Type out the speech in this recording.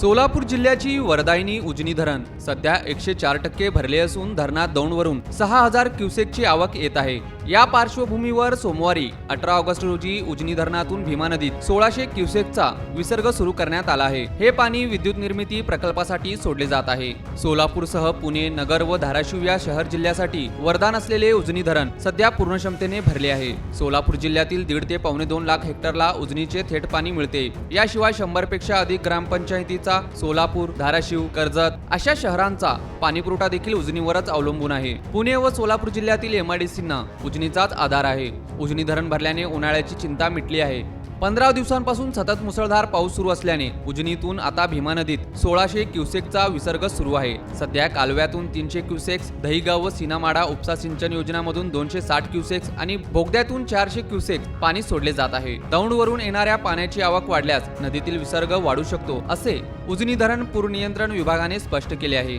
सोलापूर जिल्ह्याची वरदायिनी उजनी धरण सध्या एकशे चार टक्के भरले असून धरणात दौंडवरून सहा हजार क्युसेकची आवक येत आहे. या पार्श्वभूमीवर सोमवारी अठरा ऑगस्ट रोजी उजनी धरणातून भीमा नदीत सोळाशे क्युसेकचा विसर्ग सुरू करण्यात आला आहे. हे पाणी विद्युत निर्मिती प्रकल्पासाठी सोडले जात आहे. सोलापूरसह पुणे नगर व धाराशिव या शहर जिल्ह्यासाठी वरदान असलेले उजनी धरण सध्या पूर्ण क्षमतेने भरले आहे. सोलापूर जिल्ह्यातील दीड ते पावणे दोन लाख हेक्टरला उजनीचे थेट पाणी मिळते. याशिवाय शंभरपेक्षा अधिक ग्रामपंचायतीचा सोलापूर धाराशिव कर्जत अशा शहरांचा पाणीपुरवठा देखील उजनीवरच अवलंबून आहे. पुणे व सोलापूर जिल्ह्यातील एमआयडीसींना उजनीचाच आधार आहे. उजनी धरण भरल्याने उन्हाळ्याची चिंता मिटली आहे. पंधरा दिवसांपासून सतत मुसळधार पाऊस सुरू असल्याने उजनीतून आता भीमा नदीत सोळाशे क्युसेकचा विसर्ग सुरू आहे. सध्या कालव्यातून तीनशे क्युसेक्स दहीगाव व सिनामाडा उपसा सिंचन योजनामधून दोनशे साठ क्युसेक्स आणि बोगद्यातून चारशे क्युसेक्स पाणी सोडले जात आहे. दौंडवरून येणाऱ्या पाण्याची आवक वाढल्यास नदीतील विसर्ग वाढू शकतो असे उजनी धरण पूर नियंत्रण विभागाने स्पष्ट केले आहे.